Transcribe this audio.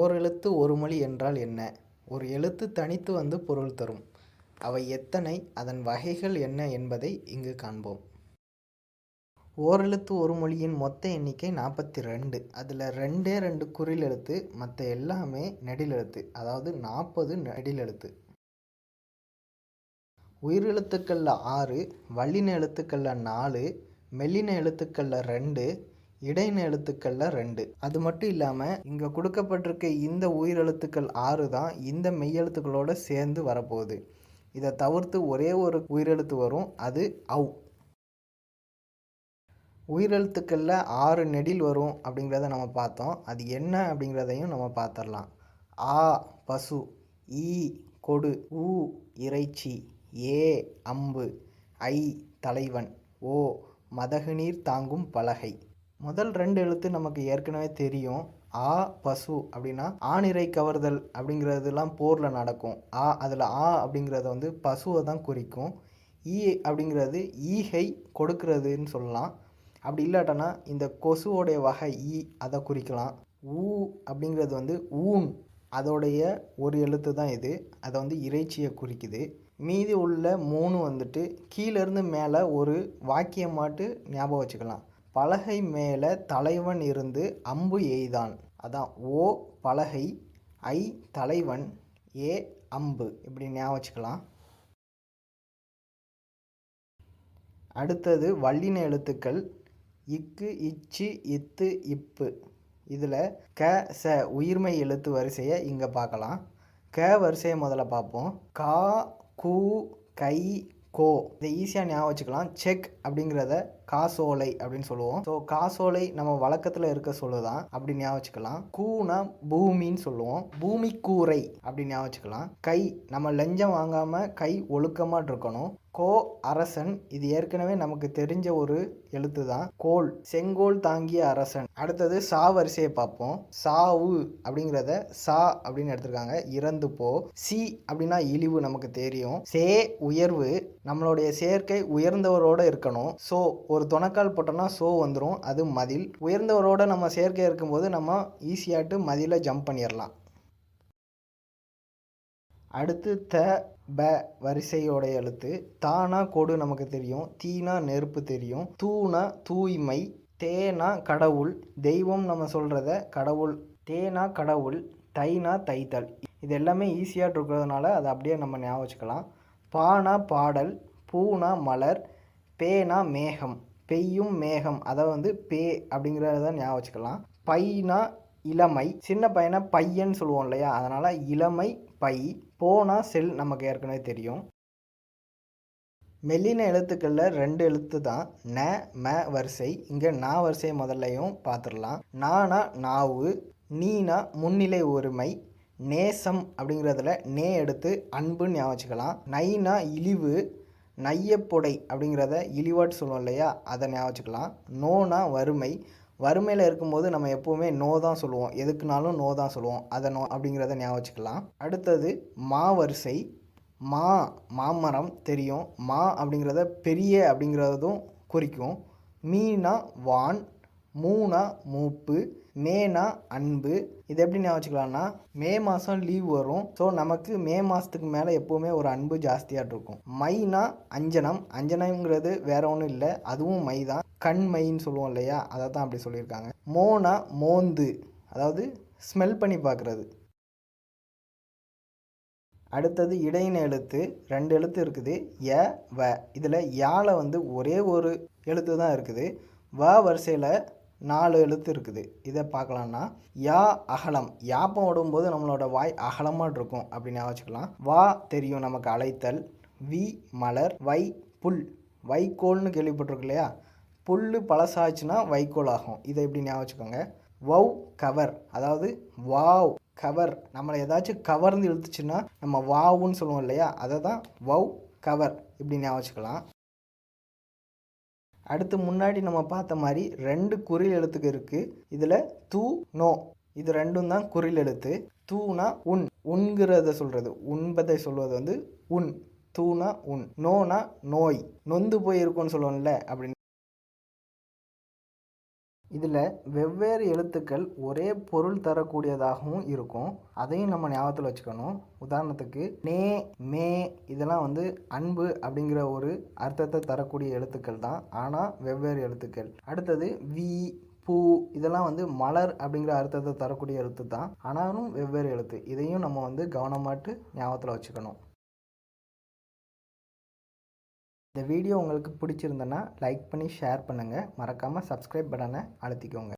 ஓர் எழுத்து ஒரு மொழி என்றால் என்ன? ஒரு எழுத்து தனித்து வந்து பொருள் தரும். அவை எத்தனை அதன் வகைகள் என்ன என்பதை இங்கு காண்போம். ஓரெழுத்து ஒரு மொழியின் மொத்த எண்ணிக்கை நாற்பத்தி ரெண்டு அதில் ரெண்டே ரெண்டு குறில் எழுத்து மற்ற எல்லாமே நெடிலெழுத்து அதாவது நாற்பது நெடிலெழுத்து உயிரெழுத்துக்களில் ஆறு வல்லின எழுத்துக்களில் நாலு மெல்லின எழுத்துக்களில் ரெண்டு இடையின எழுத்துக்களில் ரெண்டு. அது மட்டும் இல்லாமல் இங்கே கொடுக்கப்பட்டிருக்க இந்த உயிரெழுத்துக்கள் ஆறு தான் இந்த மெய்யெழுத்துக்களோடு சேர்ந்து வரப்போகுது. இதை தவிர்த்து ஒரே ஒரு உயிரெழுத்து வரும் அது அவ் உயிரெழுத்துக்களில் ஆறு நெடில் வரும் அப்படிங்கிறத நம்ம பார்த்தோம். அது என்ன அப்படிங்கிறதையும் நம்ம பார்த்துடலாம். ஆ பசு. ஈ கொடு. ஊ இறைச்சி. ஏ அம்பு. ஐ தலைவன். ஓ மதகுநீர் தாங்கும் பலகை. முதல் ரெண்டு எழுத்து நமக்கு ஏற்கனவே தெரியும். ஆ பசு அப்படின்னா ஆணிரை கவர்தல் அப்படிங்கிறதுலாம் போரில் நடக்கும். ஆ அதில் ஆ அப்படிங்கிறத வந்து பசுவை தான் குறிக்கும். ஈ அப்படிங்கிறது ஈகை கொடுக்கறதுன்னு சொல்லலாம். அப்படி இல்லாட்டனா இந்த கொசுவோடைய வகை ஈ அதை குறிக்கலாம். ஊ அப்படிங்கிறது வந்து ஊன். அதோடைய ஒரு எழுத்து தான் இது. அதை வந்து இறைச்சியை குறிக்குது. மீதி உள்ள மூணு வந்துட்டு கீழேருந்து மேலே ஒரு வாக்கியமாட்டு ஞாபகம் வச்சுக்கலாம். பலகை மேலே தலைவன் இருந்து அம்பு எய்தான். அதான் ஓ பலகை ஐ தலைவன் ஏ அம்பு. இப்படி ஞாபகம் வச்சுக்கலாம். அடுத்தது வல்லின எழுத்துக்கள் இக்கு இச்சு இத்து இப்பு. இதில் க ச உயிர்மை எழுத்து வரிசையை இங்கே பார்க்கலாம். க வரிசையை முதல்ல பார்ப்போம். கா கு கை கோ. இதை ஈஸியாக ஞாபகம் வச்சுக்கலாம். செக் அப்படிங்கிறத காசோலை அப்படின்னு சொல்லுவோம். ஸோ காசோலை நம்ம வழக்கத்தில் இருக்க சொல்லுதான். அப்படி ஞாபகம் வச்சுக்கலாம். கூனா பூமின்னு சொல்லுவோம். பூமி கூரை அப்படி ஞாபகம் வச்சுக்கலாம். கை நம்ம லஞ்சம் வாங்காமல் கை ஒழுக்கமாக இருக்கணும். கோ அரசன். இது ஏற்கனவே நமக்கு தெரிஞ்ச ஒரு எழுத்து தான் கோல். செங்கோல் தாங்கிய அரசன். அடுத்தது சா வரிசையை பார்ப்போம். சாவு அப்படிங்கிறத சா அப்படின்னு எடுத்திருக்காங்க. இறந்து போ. சி அப்படின்னா இழிவு நமக்கு தெரியும். சே உயர்வு. நம்மளுடைய சேர்க்கை உயர்ந்தவரோட இருக்கணும். ஸோ ஒரு துணக்கால் போட்டோம்னா சோ வந்துடும் அது மதில். உயர்ந்தவரோட நம்ம சேர்க்கை இருக்கும்போது நம்ம ஈஸியாட்டு மதியில் ஜம்ப் பண்ணிடலாம் அடுத்து த ப வரிசையோடைய எழுத்து. தானா கொடு நமக்கு தெரியும். தீனா நெருப்பு தெரியும். தூணா தூய்மை. தேனா கடவுள். தெய்வம் நம்ம சொல்கிறத கடவுள். தேனா கடவுள். தைனா தைத்தல். இது எல்லாமே ஈஸியாக இருக்கிறதுனால அதை அப்படியே நம்ம ஞாபகம் வச்சுக்கலாம். பானா பாடல். பூனா மலர். பேனா மேகம். பெய்யும் மேகம். அதை வந்து பே அப்படிங்கிறத ஞாபகம் வச்சுக்கலாம். பைனா இளமை. சின்ன பையனை பையன்னு சொல்லுவோம் இல்லையா? அதனால் இளமை பை. போனால் செல் நமக்கு ஏற்கனவே தெரியும். மெல்லின எழுத்துக்களில் ரெண்டு எழுத்து தான். ந ம வரிசை. இங்கே நா வரிசை முதல்லையும் பார்த்துடலாம் நானா நாவு நீனா முன்னிலை ஒருமை நேசம் அப்படிங்கிறதுல நே எடுத்து அன்புன்னு ஞாபகம் வச்சுக்கலாம். நைனா இழிவு நையப்பொடை அப்படிங்கிறத இழிவாட்டு சொல்லுவோம் இல்லையா? அதை ஞாபகம் வச்சுக்கலாம். நோனா வறுமை வறுமையில் இருக்கும்போது நம்ம எப்போவுமே நோ தான் சொல்லுவோம். எதுக்குனாலும் நோ தான் சொல்லுவோம். அதை நோ அப்படிங்கிறத ஞாபகம் வச்சுக்கலாம். அடுத்தது மா வரிசை. மா மாமரம் தெரியும். மா அப்படிங்கிறத பெரிய அப்படிங்கிறதும் குறிக்கும். மீனா வான் மூணா மூப்பு மேனா அன்பு இது எப்படி ஞாபகம் வச்சுக்கலாம்னா மே மாதம் லீவ் வரும். ஸோ நமக்கு மே மாதத்துக்கு மேலே எப்போவுமே ஒரு அன்பு ஜாஸ்தியாக இருக்கும். மைனா அஞ்சனம் அஞ்சனம்ங்கிறது வேற ஒன்றும் இல்லை. அதுவும் மை தான். கண்மைன்னு சொல்லுவோம் இல்லையா? அதை தான் அப்படி சொல்லியிருக்காங்க. மோனா மோந்து அதாவது ஸ்மெல் பண்ணி பார்க்குறது. அடுத்தது இடையின எழுத்து ரெண்டு எழுத்து இருக்குது. ய வ. இதில் யால வந்து ஒரே ஒரு எழுத்து தான் இருக்குது. வ வரிசையில் நாலு எழுத்து இருக்குது. இதை பார்க்கலான்னா யா அகலம். யாப்பம் விடும்போது நம்மளோட வாய் அகலமாக இருக்கும் அப்படின்னு வச்சுக்கலாம். வா தெரியும் நமக்கு அழைத்தல். வி மலர். வை புல். வைக்கோல்னு கேள்விப்பட்டிருக்கு இல்லையா? புல் பழசாச்சுன்னா வைக்கோல் ஆகும் இதை எப்படி ஞாபகம் வச்சுக்கோங்க. Wow cover. அதாவது வாவ் கவர். நம்மளை ஏதாச்சும் கவர்ந்து இழுத்துச்சுன்னா நம்ம வாவுன்னு சொல்லுவோம் இல்லையா? அதை தான் வவ் கவர். இப்படி ஞாபகம் வச்சுக்கலாம். அடுத்து முன்னாடி நம்ம பார்த்த மாதிரி ரெண்டு குறில் எழுத்துக்கு இருக்குது இதில் தூ நோ. இது ரெண்டும் தான் குறில் எழுத்து. தூனா உன். உண்கிறத சொல்கிறது உண்பதை சொல்வது வந்து உன். தூனா உன். நோனா நோய். நொந்து போயிருக்கும்னு சொல்லுவோம்ல அப்படின்னு இதில் வெவ்வேறு எழுத்துக்கள் ஒரே பொருள் தரக்கூடியதாகவும் இருக்கும். அதையும் நம்ம ஞாபகத்தில் வச்சுக்கணும். உதாரணத்துக்கு நே மே இதெல்லாம் வந்து அன்பு அப்படிங்கிற ஒரு அர்த்தத்தை தரக்கூடிய எழுத்துக்கள் தான். ஆனால் வெவ்வேறு எழுத்துக்கள். அடுத்தது வி பூ இதெல்லாம் வந்து மலர் அப்படிங்கிற அர்த்தத்தை தரக்கூடிய எழுத்து தான். ஆனாலும் வெவ்வேறு எழுத்து. இதையும் நம்ம வந்து கவனமாட்டு ஞாபகத்தில் வச்சுக்கணும். இந்த வீடியோ உங்களுக்கு பிடிச்சிருந்தனா லைக் பண்ணி ஷேர் பண்ணுங்கள் மறக்காமல் சப்ஸ்கிரைப் பட்டனை அழுத்திக்கோங்க.